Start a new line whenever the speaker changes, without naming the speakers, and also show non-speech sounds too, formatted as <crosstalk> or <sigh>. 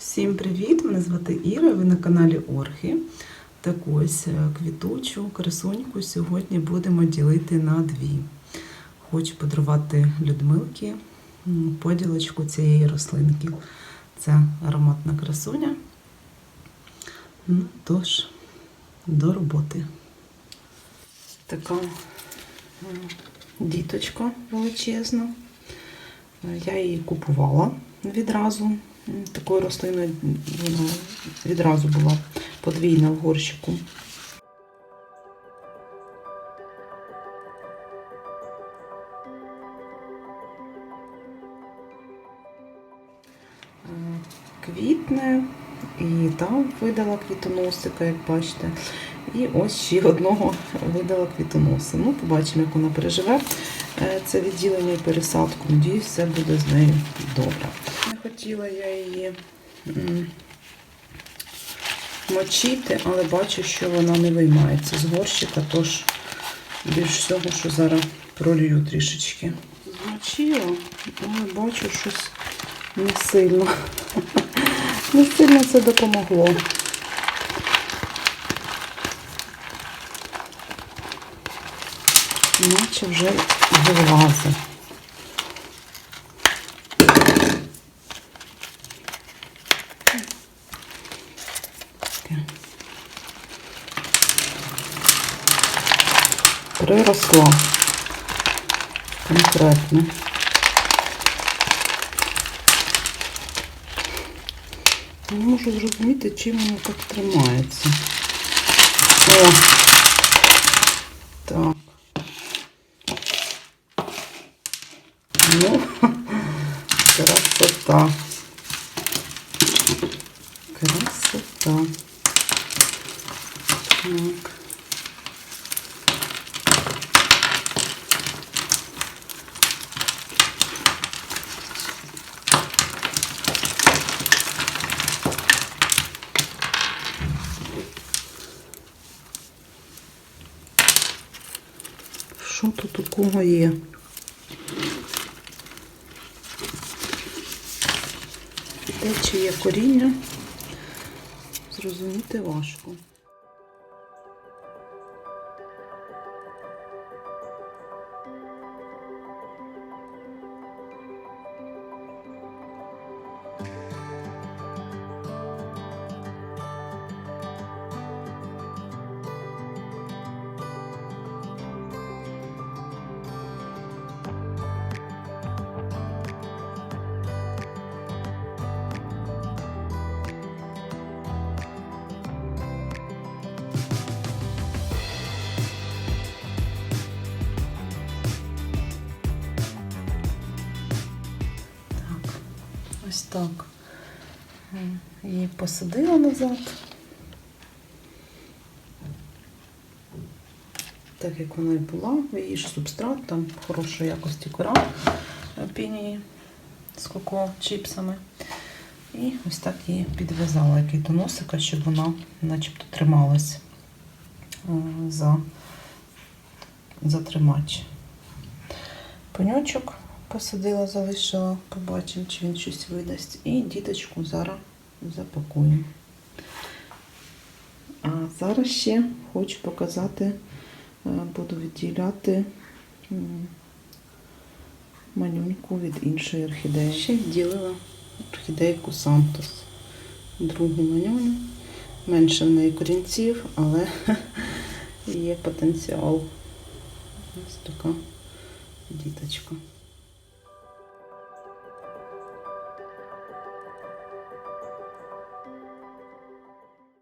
Всім привіт! Мене звати Іра, ви на каналі Орхи. Так ось е, квітучу красуньку сьогодні будемо ділити на дві. Хочу подарувати Людмилки поділочку цієї рослинки. Це ароматна красуня. Ну, тож, до роботи. Така діточка величезна. Е, Я її купувала відразу. Такою рослиною вона відразу була подвійна в горщику. Е, Квітне і там видала квітоносика, як бачите. І ось ще одного видала квітоноса. Ну, побачимо, як вона переживе е, це відділення і пересадку. Надіюсь, все буде з нею добре. Не хотіла я її мочити, але бачу, що вона не виймається з горщика, тож більш всього, що зараз пролью трішечки. Змочила, але бачу щось не сильно. <laughs> Не сильно це допомогло. Наче вже вилазить. Таке. Приросла конкретно. Не можу зрозуміти, чим воно так тримається. О! Так. Ну, красота. Красота. Так. Що тут у кого є? Де чи є коріння? Зрозуміти важко. Ось так. Е, Її посадила назад. Так як вона і була, її ж субстрат, там хорошої якості кора е, пінії з коко чіпсами. І ось так її підв'язала квітоносика, щоб вона начебто трималась е, за, за тримач. Пеньочок посадила, залишила, побачимо, чи він щось видасть. І діточку зараз запакуємо. А зараз ще хочу показати, е, буду відділяти малюньку від іншої орхідеї. Ще відділила орхідейку Сантос. Другу манюню. Менше в неї корінців, але <laughs> є потенціал. Ось така діточка.